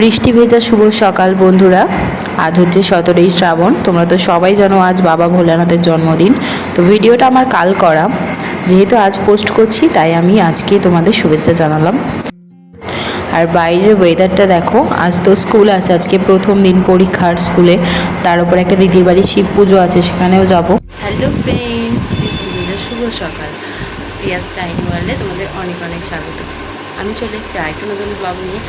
বৃষ্টি ভেজা শুভ সকাল, বন্ধুরা। আজ হচ্ছে সতেরোই শ্রাবণ। তোমরা তো সবাই জানো আজ বাবা ভোলানাথের জন্মদিন। তো ভিডিওটা আমার কাল করা। যেহেতু আজ পোস্ট করছি, তাই আমি আজকে তোমাদের শুভেচ্ছা জানালাম। আর বাইরের ওয়েদারটা দেখো, আজ তো স্কুল আছে। আজকে প্রথম দিন পরীক্ষার স্কুলে তার উপর একটা দিদির বাড়ি শিব পুজো আছে, সেখানেও যাব। হ্যালো ফ্রেন্ডস শুভ সকাল। পিয়াজ টাইনি ওয়ার্ল্ডে তোমাদের অনেক অনেক স্বাগত। আমি চলে এসেছি আরেকটু নতুন ব্লগ নিয়ে।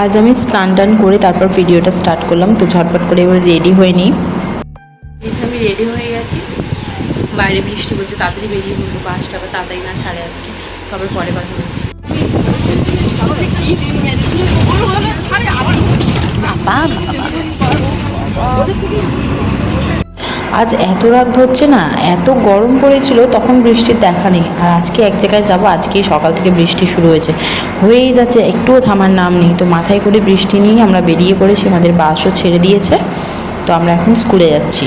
আজ আমি স্নান টান করে তারপর ভিডিওটা স্টার্ট করলাম তো ঝটপট করে এবার রেডি হয়ে নিই। আমি রেডি হয়ে গেছি। বাইরে বৃষ্টি পড়ছে তাড়াতাড়ি বেরিয়ে পড়ব বাসটা আবার তাড়াতাড়ি না ছাড়ে আজকে তবে পরে কথা বলছি। আজ এত রাত ধরছে না, এত গরম পড়েছিল, তখন বৃষ্টির দেখা নেই। আর আজকে এক জায়গায় যাব, আজকেই সকাল থেকে বৃষ্টি শুরু হয়েছে। হয়েই যাচ্ছে, একটুও থামার নাম নেই। তো মাথায় করে বৃষ্টি নিয়েই আমরা বেরিয়ে পড়েছি, আমাদের বাসও ছেড়ে দিয়েছে। তো আমরা এখন স্কুলে যাচ্ছি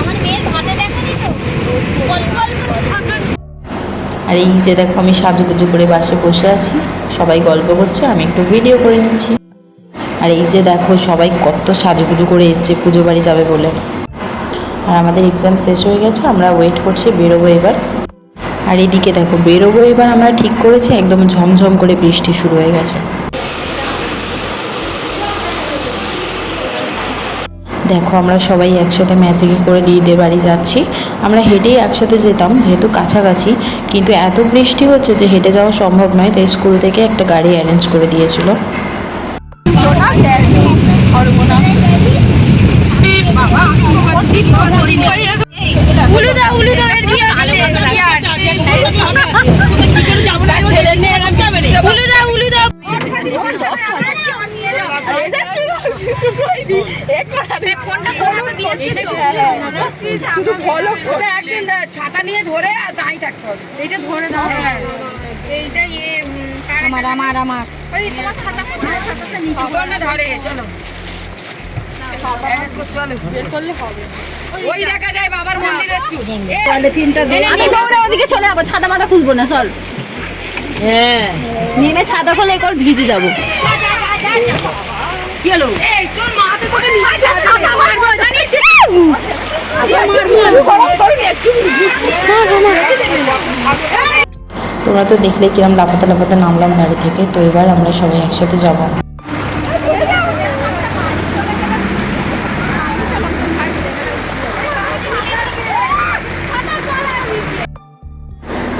আমার মেয়ের হাতে দেখানি তো কল কল করে থাকা আর এই যে দেখো, আমি সাজুগুজু করে বাসে বসে আছি। সবাই গল্প করছে, আমি একটু ভিডিও করে নিচ্ছি। আর এই যে দেখো, সবাই কত সাজুগুজু করে এসছে, পুজো বাড়ি যাবে বলে। আর আমাদের এক্সাম শেষ হয়ে গেছে, আমরা ওয়েট করছি, বেরোবো এবার। আর এদিকে দেখো, বেরোবো এবার আমরা ঠিক করেছি, একদম ঝমঝম করে বৃষ্টি শুরু হয়ে গেছে। দেখো আমরা সবাই একসাথে ম্যাজিকে করে দিদিদের বাড়ি যাচ্ছি আমরা হেঁটেই একসাথে যেতাম যেহেতু কাছাকাছি কিন্তু এত বৃষ্টি হচ্ছে যে হেঁটে যাওয়া সম্ভব নয় তাই স্কুল থেকে একটা গাড়ি অ্যারেঞ্জ করে দিয়েছিল উলু দাও উলু দাও এর বিয়ার আছে বিয়ার ছেলে নিয়ে উলু দাও উলু দাও ফোনটা ধরাতে দিয়েছি তো শুধু বলো একদিন নিয়ে ধরে আর থাকতে হবে। এইটা ধরে দাও। এইটা ইয়ে আমার আমার আমার ওই তোমার কোথায় ছাতাটা নিচে ধরে চলো। ওই দেখা যায় বাবার মন্দিরের চুল আমি দৌড়ে ওদিকে চলে যাব ছাতা মাথা খুলবো না চল। হ্যাঁ। নেমে ছাতা খুলে একবার ভিজে যাব। এই তোর মাথা তোকে নিচে ছাতা মারবো জানিস তোমরা তো দেখলে কিরম লাপাতে লাপাতে নামলাম গাড়ি থেকে, তো এবার আমরা সবাই একসাথে যাব।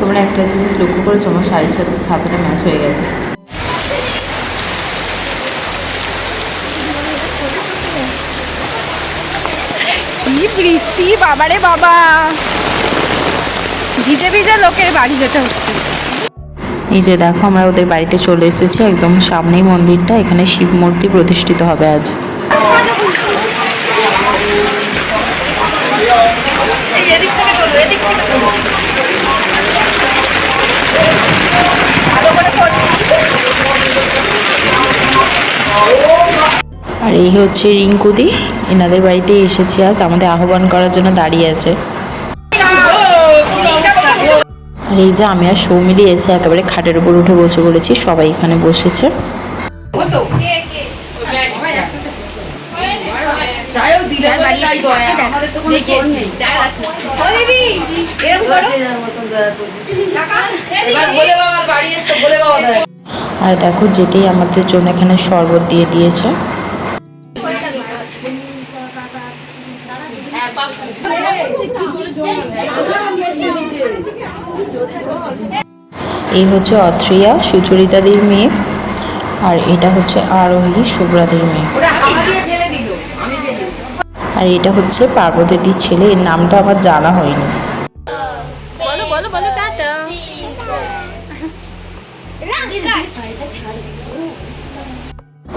তোমরা একটা জিনিস লক্ষ্য করেছ, আমার শাড়ির সাথে ছাতাটা ম্যাচ হয়ে গেছে। কি বৃষ্টি, বাবারে বাবা। ভিজে ভিজে লোকের বাড়ি যেতে হচ্ছে। এই যে দেখো, আমরা ওদের বাড়িতে চলে এসেছি, একদম সামনেই মন্দিরটা, এখানে শিব মূর্তি প্রতিষ্ঠিত হবে আজ। আর এই হচ্ছে রিঙ্কুদি, এনাদের বাড়িতে এসেছি আজ, আমাদের আহ্বান করার জন্য দাঁড়িয়ে আছে। এই যে আমি আর সৌমিলি এসে একেবারে খাটের উপর উঠে বসে পড়েছি সবাই এখানে বসেছে। আর দেখো যেতেই আমাদের জন্য এখানে শরবত দিয়ে দিয়েছে। এই হচ্ছে অথ্রিয়া সুচরিতাদির মেয়ে, আর এটা হচ্ছে আরোহী শুভ্রাদির মেয়ে। আর এটা হচ্ছে পার্বতীদির ছেলে, এর নামটা আমার জানা হয়নি।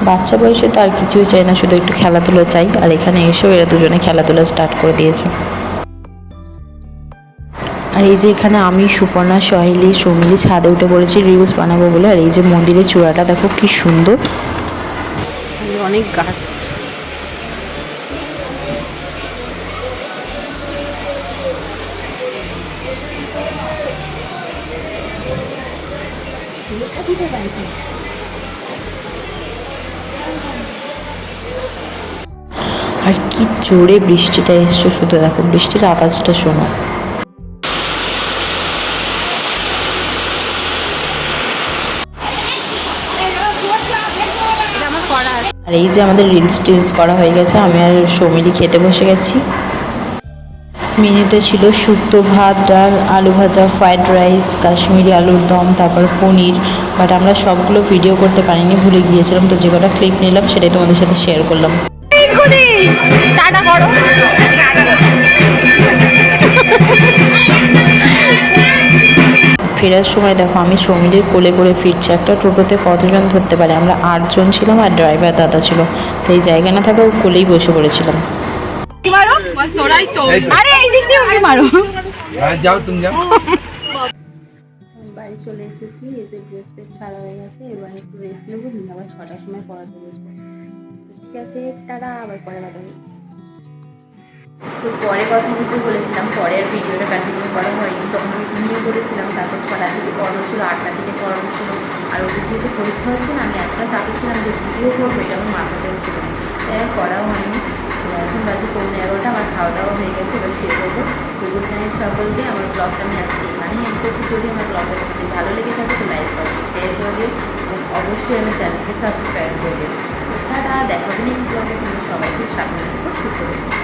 বাচ্চা বয়সে তো আর কিছুই চাই না শুধু একটু খেলাধুলো চাই। আর এখানে এসেও এরা দুজনে খেলাধুলা স্টার্ট করে দিয়েছে। আর এই যে এখানে আমি সুপর্ণা সহেলি সমিলি ছাদে উঠে পড়েছি রিলস বানাবো বলে। আর এই যে মন্দিরের চূড়াটা দেখো কি সুন্দর। অনেক গাছ আছে। দিতে আর কি জোরে বৃষ্টিটা এসছে শুধু দেখো, বৃষ্টির আওয়াজটা শোনো। আর এই যে আমাদের রিলস টিলস করা হয়ে গেছে, আমি আর সৌমিলি খেতে বসে গেছি। মেনুতে ছিল শুক্তো ভাত, ডাল, আলু ভাজা ফ্রাইড রাইস কাশ্মীরি আলুর দম, তারপর পনির বাট আমরা সবগুলো ভিডিও করতে পারিনি, ভুলে গিয়েছিলাম, তো যে কটা ক্লিপ নিলাম, সেটাই তোমাদের সাথে শেয়ার করলাম। করে টাটা করো ফেরার সময় দেখো আমি শ্রমিকের কোলে করে ফিরছি। একটা টোটোতে কতজন ধরতে পারে? আমরা আটজন ছিলাম আর ড্রাইভার দাদা ছিল। তো এই জায়গা না থাকা কোলেই বসে পড়েছিলাম। আরে এই দিয়ে মারো। হ্যাঁ, যাও তুমি যাও। বাড়ি চলে এসেছি এসে ড্রেস ফ্রেস ছাড়া হয়ে গেছে এবার একটু রেস্ট নেব আবার ছটার সময় পড়াতে বসবো। ঠিক আছে তারা আবার পরে কথা বলছি। তো পরে কথা বলতে বলেছিলাম, পরে আর ভিডিওটা কন্টিনিউ করা হয়নি। তখন আমি ঘুমিয়ে পড়েছিলাম, তারপর ছটার দিকে পড়ানো ছিল আটটা দিকে পড়ানো ছিল আর ওদের যেহেতু পরীক্ষা হচ্ছে না, আমি একটা চাপে ছিলাম যে ভিডিও করব, এটা আমার মাথাতেও ছিল তাই আর করাও হয়নি। এখন বাজে পৌনে এগারোটা, আমার খাওয়া দাওয়া হয়ে গেছে, এবার শুয়ে পড়ব। তো গুড নাইট সকলকে আমার ব্লগটা আমি আজকে এখানেই এন্ড করছি। যদি আমার ব্লগটা যদি ভালো লেগে থাকে, তো লাইক করবে শেয়ার করবে এবং অবশ্যই আমার চ্যানেলকে সাবস্ক্রাইব করবে তারা দেখাবে নেক্সট ব্লগে সবাইকে সবাই সাবধানে সুস্থ